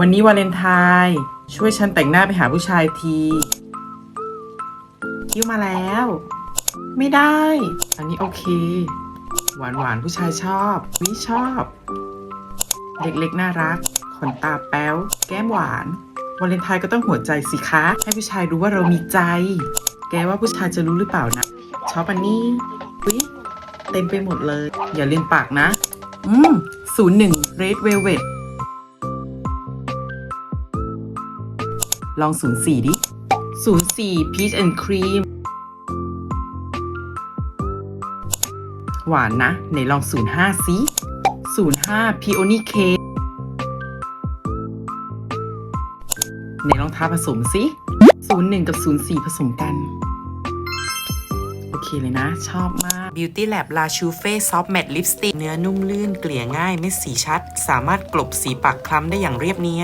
วันนี้วาเลนไทน์ช่วยฉันแต่งหน้าไปหาผู้ชายทีคิ้วมาแล้ว ไม่ได้ อันนี้โอเค หวานหวานผู้ชายชอบวิชอบ เด็กๆน่ารัก ขนตาแป๊ว แก้มหวานวาเลนไทน์ก็ต้องหัวใจสิคะ ให้ผู้ชายรู้ว่าเรามีใจ แกว่าผู้ชายจะรู้หรือเปล่านะ ชอบอันนี้วิเต็มไปหมดเลย อย่าลืมปากนะ อืมศูนย์หนึ่ง red velvet ลองศูนย์ สี่ดิศูนย์สี่ peach and cream หวานนะไหนลองศูนย์ห้าสิศูนย์ห้า peony cake ไหนลองทาผสมสิศูนย์หนึ่งกับศูนย์สี่ผสมกัน โอเคเลยนะ ชอบมาก Beauty Lab La Chouffe Soft Matte Lipstick เนื้อนุ่มลื่น เกลี่ยง่ายเม็ดสีชัด สามารถกลบสีปากคล้ำได้อย่างเรียบเนียน